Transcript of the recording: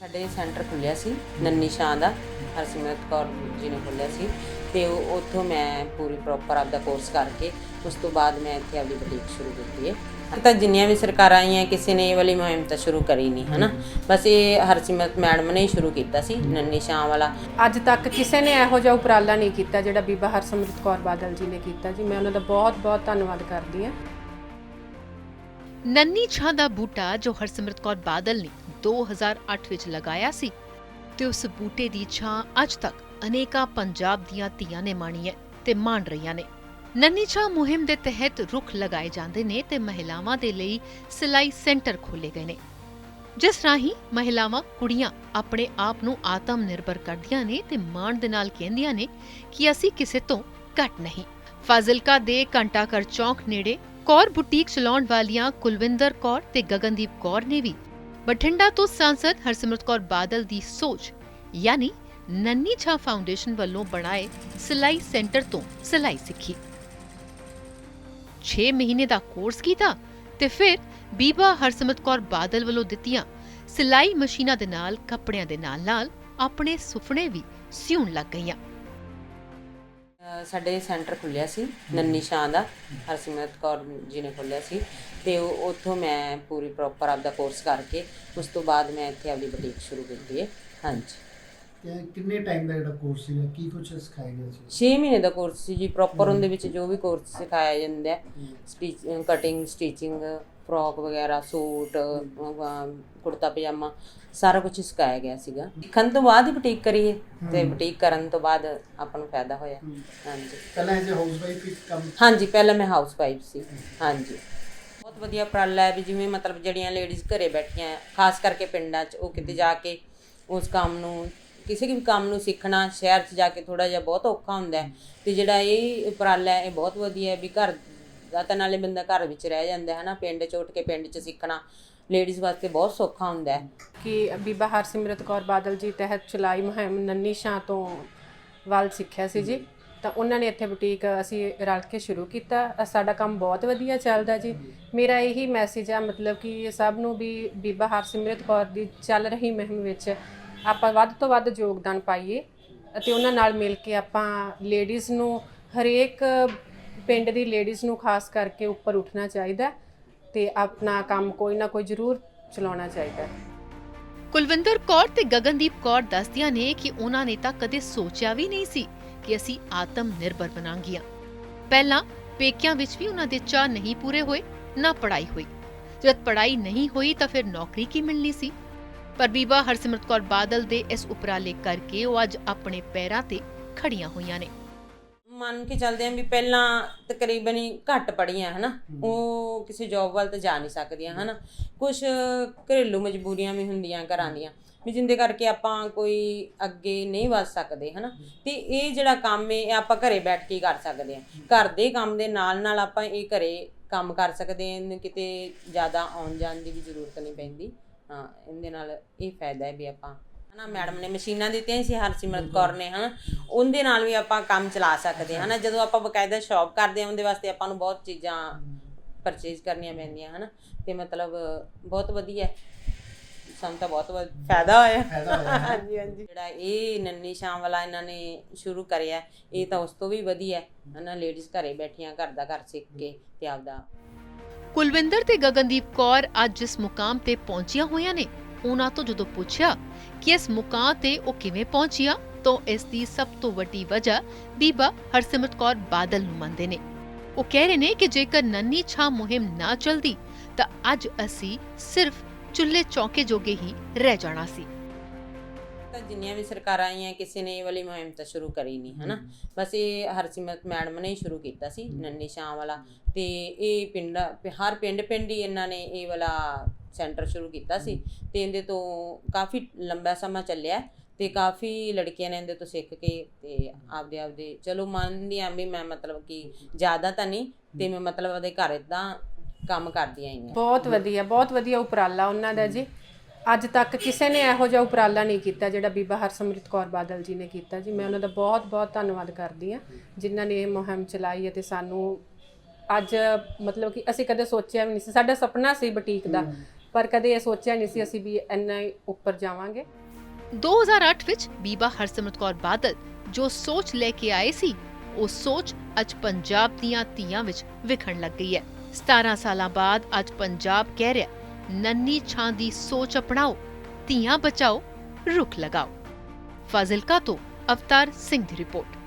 ਸਾਡੇ ਸੈਂਟਰ ਖੁੱਲਿਆ ਸੀ ਨੰਨੀ ਸ਼ਾਹ ਦਾ ਹਰਸਿਮਰਤ ਕੌਰ ਜੀ ਨੇ ਖੁੱਲਿਆ ਸੀ ਤੇ ਉਹ- ਉੱਥੋਂ ਮੈਂ ਪੂਰੀ ਪ੍ਰੋਪਰ ਆਪਦਾ ਕੋਰਸ ਕਰਕੇ ਉਸ ਤੋਂ ਬਾਅਦ ਮੈਂ ਇੱਥੇ ਆਪਦੀ ਬੁਟੀਕ ਸ਼ੁਰੂ ਕੀਤੀ ਹੈ। ਤਾਂ ਜਿੰਨੀਆਂ ਵੀ ਸਰਕਾਰਾਂ ਆਈਆਂ ਕਿਸੇ ਨੇ ਇਹ ਵਾਲੀ ਮੁਹਿੰਮ ਤਾਂ ਸ਼ੁਰੂ ਕਰੀ ਨਹੀਂ ਹਨਾ? ਬਸ ਇਹ ਹਰਸਿਮਰਤ ਮੈਡਮ ਨੇ ਹੀ ਸ਼ੁਰੂ ਕੀਤਾ ਸੀ ਨੰਨੀ ਸ਼ਾਹ ਵਾਲਾ। ਅੱਜ ਤੱਕ ਕਿਸੇ ਨੇ ਇਹੋ ਜਿਹਾ ਉਪਰਾਲਾ ਨਹੀਂ ਕੀਤਾ ਜਿਹੜਾ ਬੀਬਾ ਹਰਸਿਮਰਤ ਕੌਰ ਬਾਦਲ ਜੀ ਨੇ ਕੀਤਾ ਜੀ। ਮੈਂ ਉਹਨਾਂ ਦਾ ਬਹੁਤ ਬਹੁਤ ਧੰਨਵਾਦ ਕਰਦੀ ਹਾਂ। ਨੰਨੀ ਛਾਂ ਦਾ ਬੂਟਾ ਜੋ ਹਰਸਿਮਰਤ ਕੌਰ ਬਾਦਲ ਨੇ 2008 ਵਿੱਚ ਲਗਾਇਆ ਸੀ ਤੇ ਉਸ ਬੂਟੇ ਦੀ ਛਾਂ ਅੱਜ ਤੱਕ ਅਨੇਕਾਂ ਪੰਜਾਬ ਦੀਆਂ ਧੀਆਂ ਨੇ ਮਾਣੀ ਹੈ ਤੇ ਮਾਣ ਰਹੀਆਂ ਨੇ। ਨੰਨੀ ਛਾਂ ਮੁਹਿੰਮ ਦੇ ਤਹਿਤ ਰੁੱਖ ਲਗਾਏ ਜਾਂਦੇ ਨੇ ਤੇ ਮਹਿਲਾਵਾਂ ਦੇ ਲਈ ਸਿਲਾਈ ਸੈਂਟਰ ਖੋਲੇ ਗਏ ਨੇ। ਜਿਸ ਰਾਹੀਂ ਮਹਿਲਾਵਾਂ ਕੁੜੀਆਂ ਆਪਣੇ ਆਪ ਨੂੰ ਆਤਮ ਨਿਰਭਰ ਕਰਦੀਆਂ ਨੇ ਤੇ ਮਾਣ ਦੇ ਨਾਲ ਕਹਿੰਦੀਆਂ ਨੇ ਕਿ ਅਸੀਂ ਕਿਸੇ ਤੋਂ ਘੱਟ ਨਹੀਂ। ਫਾਜ਼ਿਲਕਾ ਦੇ ਘੰਟਾਘਰ ਚੌਂਕ ਨੇੜੇ ਕੌਰ ਬੁਟੀਕ ਚਲਾਉਣ ਵਾਲੀਆਂ ਕੁਲਵਿੰਦਰ ਕੌਰ ਤੇ ਗਗਨਦੀਪ ਕੌਰ ਨੇ ਵੀ ਬਠਿੰਡਾ ਤੋਂ ਸਾਂਸਦ ਹਰਸਿਮਰਤ ਕੌਰ ਬਾਦਲ ਦੀ ਸੋਚ, ਯਾਨੀ ਨੰਨੀ ਛਾ ਫਾਊਂਡੇਸ਼ਨ ਵੱਲੋਂ ਬਣਾਏ ਸਿਲਾਈ ਸੈਂਟਰ ਤੋਂ ਸਿਲਾਈ ਸਿੱਖੀ। 6 ਮਹੀਨੇ ਦਾ ਕੋਰਸ ਕੀਤਾ ਤੇ ਫਿਰ ਬੀਬਾ ਹਰਸਿਮਰਤ ਕੌਰ ਬਾਦਲ ਵੱਲੋਂ ਦਿੱਤੀਆਂ ਸਿਲਾਈ ਮਸ਼ੀਨਾਂ ਦੇ ਨਾਲ, ਕੱਪੜਿਆਂ ਦੇ ਨਾਲ-ਨਾਲ ਆਪਣੇ ਸੁਪਨੇ ਵੀ ਸਿਉਣ ਲੱਗ ਗਈਆਂ। ਸਾਡੇ ਸੈਂਟਰ ਖੁੱਲਿਆ ਸੀ, ਨੰਨੀ ਸ਼ਾਂ ਦਾ, ਹਰਸਿਮਰਤ ਕੌਰ ਜੀ ਨੇ ਖੋਲ੍ਹਿਆ ਸੀ। ਤੇ ਉਹ- ਉੱਥੋਂ ਮੈਂ ਪੂਰੀ ਪ੍ਰੋਪਰ ਆਪਦਾ ਕੋਰਸ ਕਰਕੇ, ਉਸ ਤੋਂ ਬਾਅਦ ਮੈਂ ਇੱਥੇ ਆਪਦੀ ਬੁਟੀਕ ਸ਼ੁਰੂ ਕੀਤੀ ਹੈ। ਹਾਂਜੀ। ਕਿੰਨੇ ਟਾਈਮ ਦਾ ਜਿਹੜਾ ਕੋਰਸ ਸੀਗਾ ਕੀ ਕੁਝ ਸਿਖਾਇਆ ਗਿਆ ਸੀ? 6 ਮਹੀਨੇ ਦਾ ਕੋਰਸ ਸੀ ਜੀ ਪ੍ਰੋਪਰ ਉਹਦੇ ਵਿੱਚ ਜੋ ਵੀ ਕੋਰਸ ਸਿਖਾਇਆ ਜਾਂਦਾ ਹੈ ਸਟਿਚ ਕਟਿੰਗ ਸਟਿਚਿੰਗ ਫਰੋਕ ਵਗੈਰਾ ਸੂਟ ਅਹ, ਕੁੜਤਾ ਪਜਾਮਾ ਸਾਰਾ ਕੁਝ ਸਿਖਾਇਆ ਗਿਆ ਸੀਗਾ। ਸਿੱਖਣ ਤੋਂ ਬਾਅਦ ਹੀ ਬੁਟੀਕ ਕਰੀਏ ਤੇ ਬੁਟੀਕ ਕਰਨ ਤੋਂ ਬਾਅਦ ਆਪਾਂ ਨੂੰ ਫਾਇਦਾ ਹੋਇਆ। ਹਾਂਜੀ। ਪਹਿਲਾਂ ਐਜ਼ ਹਾਊਸ ਵਾਈਫ ਹੀ ਕੰਮ ਹਾਂਜੀ ਪਹਿਲਾਂ ਮੈਂ ਹਾਊਸ ਵਾਈਫ ਸੀ ਹਾਂਜੀ। ਬਹੁਤ ਵਧੀਆ ਉਪਰਾਲਾ ਹੈ ਵੀ ਜਿਵੇਂ ਮਤਲਬ ਜਿਹੜੀਆਂ ਲੇਡੀਜ਼ ਘਰੇ ਬੈਠੀਆਂ ਖਾਸ ਕਰਕੇ ਪਿੰਡਾਂ 'ਚ ਉਹ ਕਿਤੇ ਜਾ ਕੇ ਉਸ ਕੰਮ ਨੂੰ ਕਿਸੇ ਵੀ ਕੰਮ ਨੂੰ ਸਿੱਖਣਾ, ਸ਼ਹਿਰ 'ਚ ਜਾ ਕੇ ਥੋੜਾ ਜਿਹਾ ਬਹੁਤ ਔਖਾ ਹੁੰਦਾ ਹੈ ਤੇ ਜਿਹੜਾ ਇਹ ਉਪਰਾਲਾ ਹੈ, ਇਹ ਬਹੁਤ ਵਧੀਆ ਹੈ ਵੀ ਘਰ ਦਾ ਤਾਂ ਨਾਲੇ ਬੰਦਾ ਘਰ ਵਿੱਚ ਰਹਿ ਜਾਂਦਾ ਹੈ ਨਾ, ਪਿੰਡ 'ਚ ਉੱਠ ਕੇ ਪਿੰਡ 'ਚ ਸਿੱਖਣਾ ਲੇਡੀਜ਼ ਵਾਸਤੇ ਬਹੁਤ ਸੌਖਾ ਹੁੰਦਾ ਹੈ। ਕਿ ਬੀਬਾ ਹਰਸਿਮਰਤ ਕੌਰ ਬਾਦਲ ਜੀ ਤਹਿਤ ਚਲਾਈ ਮੁਹਿੰਮ ਨੰਨੀ ਸ਼ਾਹ ਤੋਂ ਵੱਲ ਸਿੱਖਿਆ ਸੀ ਜੀ। ਤਾਂ ਉਹਨਾਂ ਨੇ ਇੱਥੇ ਬੁਟੀਕ ਅਸੀਂ ਰਲ ਕੇ ਸ਼ੁਰੂ ਕੀਤਾ। ਸਾਡਾ ਕੰਮ ਬਹੁਤ ਵਧੀਆ ਚੱਲਦਾ ਜੀ। ਮੇਰਾ ਇਹੀ ਮੈਸੇਜ ਆ, ਮਤਲਬ ਕਿ ਸਭ ਨੂੰ ਵੀ ਬੀਬਾ ਹਰਸਿਮਰਤ ਕੌਰ ਦੀ ਚੱਲ ਰਹੀ ਮੁਹਿੰਮ ਵਿੱਚ ਆਪਾਂ ਵੱਧ ਤੋਂ ਵੱਧ ਯੋਗਦਾਨ ਪਾਈਏ ਅਤੇ ਉਹਨਾਂ ਨਾਲ ਮਿਲ ਕੇ ਆਪਾਂ ਲੇਡੀਜ਼ ਨੂੰ ਹਰੇਕ ਪਿੰਡ ਦੀ ਲੇਡੀਜ਼ ਨੂੰ ਖਾਸ ਕਰਕੇ ਉੱਪਰ ਉੱਠਣਾ ਚਾਹੀਦਾ ਤੇ ਆਪਣਾ ਕੰਮ ਕੋਈ ਨਾ ਕੋਈ ਜ਼ਰੂਰ ਚਲਾਉਣਾ ਚਾਹੀਦਾ ਕੁਲਵਿੰਦਰ ਕੌਰ ਤੇ ਗਗਨਦੀਪ ਕੌਰ ਦੱਸਦੀਆਂ ਨੇ ਕਿ ਉਹਨਾਂ ਨੇ ਤਾਂ ਕਦੇ ਸੋਚਿਆ ਵੀ ਨਹੀਂ ਸੀ ਕਿ ਅਸੀਂ ਆਤਮ ਨਿਰਭਰ ਬਣਾਂਗੀਆਂ। ਪਹਿਲਾਂ ਪੇਕਿਆਂ ਵਿੱਚ ਵੀ ਉਹਨਾਂ ਦੇ ਚਾਹ ਨਹੀਂ ਪੂਰੇ ਹੋਏ, ਨਾ ਪੜ੍ਹਾਈ ਹੋਈ। ਜਦ ਪੜ੍ਹਾਈ ਨਹੀਂ ਹੋਈ ਤਾਂ ਫਿਰ ਨੌਕਰੀ ਕੀ ਮਿਲਣੀ ਸੀ? ਪਰ ਬੀਬਾ ਹਰਸਿਮਰਤ ਕੌਰ ਬਾਦਲ ਦੇ ਇਸ ਉਪਰਾਲੇ ਕਰਕੇ ਉਹ ਅੱਜ ਆਪਣੇ ਪੈਰਾਂ ਤੇ ਖੜੀਆਂ ਹੋਈਆਂ ਨੇ। ਮੰਨ ਕੇ ਚੱਲਦੇ ਆਂ ਵੀ ਪਹਿਲਾਂ ਤਕਰੀਬਨ ਹੀ ਘੱਟ ਪੜੀਆਂ ਹਨਾ? ਉਹ ਕਿਸੇ ਜੌਬ ਵੱਲ ਤਾਂ ਜਾ ਨਹੀਂ ਸਕਦੀਆਂ ਹਨਾ? ਕੁਝ ਘਰੇਲੂ ਮਜਬੂਰੀਆਂ ਵੀ ਹੁੰਦੀਆਂ ਘਰਾਂ ਦੀਆਂ ਵੀ ਜਿੰਦੇ ਕਰਕੇ ਆਪਾਂ ਕੋਈ ਅੱਗੇ ਨਹੀਂ ਵੱਧ ਸਕਦੇ ਹਨਾ? ਤੇ ਇਹ ਜਿਹੜਾ ਕੰਮ ਹੈ ਇਹ ਆਪਾਂ ਘਰੇ ਬੈਠ ਕੇ ਕਰ ਸਕਦੇ ਆ ਘਰ ਦੇ ਕੰਮ ਦੇ ਨਾਲ ਨਾਲ ਆਪਾਂ ਇਹ ਘਰੇ ਕੰਮ ਕਰ ਸਕਦੇ ਹਾਂ ਕਿਤੇ ਜ਼ਿਆਦਾ ਆਉਣ ਜਾਣ ਦੀ ਵੀ ਜ਼ਰੂਰਤ ਨਹੀਂ ਪੈਂਦੀ। ਹਾਂ ਇਹਦੇ ਨਾਲ ਇਹ ਫਾਇਦਾ ਹੈ ਵੀ ਆਪਾਂ ਹਨਾ ਮੈਡਮ ਨੇ ਮਸ਼ੀਨਾਂ ਦਿੱਤੀਆਂ ਸੀ ਹਰਸਿਮਰਤ ਕੌਰ ਨੇ ਹਨਾ। ਉਹਦੇ ਨਾਲ ਵੀ ਆਪਾਂ ਕੰਮ ਚਲਾ ਸਕਦੇ ਹਾਂ ਹਨਾ। ਜਦੋਂ ਆਪਾਂ ਬਕਾਇਦਾ ਸ਼ੌਪ ਕਰਦੇ ਹਾਂ ਉਹਦੇ ਵਾਸਤੇ ਆਪਾਂ ਨੂੰ ਬਹੁਤ ਚੀਜ਼ਾਂ ਪਰਚੇਜ਼ ਕਰਨੀਆਂ ਪੈਂਦੀਆਂ ਹਨਾ। ਤੇ ਮਤਲਬ ਬਹੁਤ ਵਧੀਆ। ਸਾਨੂੰ ਤਾਂ ਬਹੁਤ ਫਾਇਦਾ ਹੋਇਆ। ਹਾਂਜੀ ਹਾਂਜੀ। ਜਿਹੜਾ ਇਹ ਨੰਨੀ ਸ਼ਾਮ ਵਾਲਾ ਇਹਨਾਂ ਨੇ ਸ਼ੁਰੂ ਕਰਿਆ ਇਹ ਤਾਂ ਉਸ ਤੋਂ ਵੀ ਵਧੀਆ ਹੈ। ਹਨਾ ਲੇਡੀਜ਼ ਘਰੇ ਬੈਠੀਆਂ ਘਰ ਦਾ ਘਰ ਸਿੱਖ ਕੇ ਤੇ ਆਪਦਾ ਕੁਲਵਿੰਦਰ ਤੇ ਗਗਨਦੀਪ ਕੌਰ ਅੱਜ ਜਿਸ ਮੁਕਾਮ ਤੇ ਪਹੁੰਚੀਆਂ ਹੋਈਆਂ ਨੇ, ਉਹਨਾਂ ਤੋਂ ਜਦੋਂ ਪੁੱਛਿਆ ਕਿ ਇਸ ਮੁਕਾਮ ਤੇ ਉਹ ਕਿਵੇਂ ਪਹੁੰਚੀਆਂ, ਤਾਂ ਇਸ ਦੀ ਸਭ ਤੋਂ ਵੱਡੀ ਵਜ੍ਹਾ ਬੀਬਾ ਹਰਸਿਮਰਤ ਕੌਰ ਬਾਦਲ ਨੂੰ ਮੰਨਦੇ ਨੇ। ਉਹ ਕਹਿ ਰਹੇ ਨੇ ਕਿ ਜੇਕਰ ਨੰਨੀ ਛਾਂ ਮੁਹਿੰਮ ਨਾ ਚਲਦੀ, ਤਾਂ ਅੱਜ ਅਸੀਂ ਸਿਰਫ ਚੁੱਲ੍ਹੇ ਚੌਕੇ ਜੋਗੇ ਹੀ ਰਹਿ ਜਾਣਾ ਸੀ। ਤਾਂ ਜਿੰਨੀਆਂ ਵੀ ਸਰਕਾਰਾਂ ਆਈਆਂ ਕਿਸੇ ਨੇ ਇਹ ਵਾਲੀ ਮੁਹਿੰਮ ਤਾਂ ਸ਼ੁਰੂ ਕਰੀ ਨਹੀਂ ਹਨਾ? ਬਸ ਇਹ ਹਰਸਿਮਰਤ ਮੈਡਮ ਨੇ ਹੀ ਸ਼ੁਰੂ ਕੀਤਾ ਸੀ ਨੰਨੀ ਸ਼ਾਹ ਵਾਲਾ। ਤੇ ਇਹ ਪਿੰਡ ਹਰ ਪਿੰਡ ਪਿੰਡ ਹੀ ਇਹਨਾਂ ਨੇ ਇਹ ਵਾਲਾ ਸੈਂਟਰ ਸ਼ੁਰੂ ਕੀਤਾ ਸੀ। ਤੇ ਇਹਦੇ ਤੋਂ ਕਾਫੀ ਲੰਬਾ ਸਮਾਂ ਚੱਲਿਆ ਤੇ ਕਾਫੀ ਲੜਕੀਆਂ ਨੇ ਇਹਦੇ ਤੋਂ ਸਿੱਖ ਕੇ ਤੇ ਆਪਦੇ ਆਪਦੇ ਚਲੋ ਮੰਨਦੀ ਆਂ ਵੀ ਮੈਂ ਮਤਲਬ ਕਿ ਜ਼ਿਆਦਾ ਤਾਂ ਨਹੀਂ ਤੇ ਮੈਂ ਮਤਲਬ ਉਹਦੇ ਘਰ ਇਦਾਂ ਕੰਮ ਕਰਦੀ ਆਈ ਹਾਂ ਬਹੁਤ ਵਧੀਆ ਬਹੁਤ ਵਧੀਆ ਉਪਰਾਲਾ ਉਹਨਾਂ ਦਾ ਜੀ। ਅੱਜ ਤੱਕ ਕਿਸੇ ਨੇ ਇਹੋ ਜਿਹਾ ਉਪਰਾਲਾ ਨਹੀਂ ਕੀਤਾ ਜਿਹੜਾ ਬੀਬਾ ਹਰਸਿਮਰਤ ਕੌਰ ਬਾਦਲ ਜੀ ਨੇ ਕੀਤਾ ਜੀ। ਮੈਂ ਉਹਨਾਂ ਦਾ ਬਹੁਤ ਬਹੁਤ ਧੰਨਵਾਦ ਕਰਦੀ ਹਾਂ, ਜਿਨ੍ਹਾਂ ਨੇ ਇਹ ਮੁਹਿੰਮ ਚਲਾਈ ਅਤੇ ਸਾਨੂੰ ਅੱਜ ਮਤਲਬ ਕਿ ਅਸੀਂ ਕਦੇ ਸੋਚਿਆ ਵੀ ਨਹੀਂ ਸੀ। ਸਾਡਾ ਸੁਪਨਾ ਸੀ ਬੁਟੀਕ ਦਾ, ਪਰ ਕਦੇ ਇਹ ਸੋਚਿਆ ਨਹੀਂ ਸੀ ਅਸੀਂ ਵੀ ਇੰਨਾ ਉੱਪਰ ਜਾਵਾਂਗੇ। 2008 ਵਿੱਚ ਬੀਬਾ ਹਰਸਿਮਰਤ ਕੌਰ ਬਾਦਲ ਜੋ ਸੋਚ ਲੈ ਕੇ ਆਏ ਸੀ, ਉਹ ਸੋਚ ਅੱਜ ਪੰਜਾਬ ਦੀਆਂ ਧੀਆਂ ਵਿੱਚ ਵਿਖਣ ਲੱਗ ਗਈ ਹੈ। 17 ਸਾਲਾਂ ਬਾਅਦ ਅੱਜ ਪੰਜਾਬ ਕਹਿ ਰਿਹਾ ਨੰਨੀ ਛਾਂ ਦੀ ਸੋਚ ਅਪਣਾਓ, ਧੀਆਂ ਬਚਾਓ, ਰੁੱਖ ਲਗਾਓ। ਫਾਜ਼ਿਲਕਾ ਤੋਂ ਅਵਤਾਰ ਸਿੰਘ ਦੀ ਰਿਪੋਰਟ।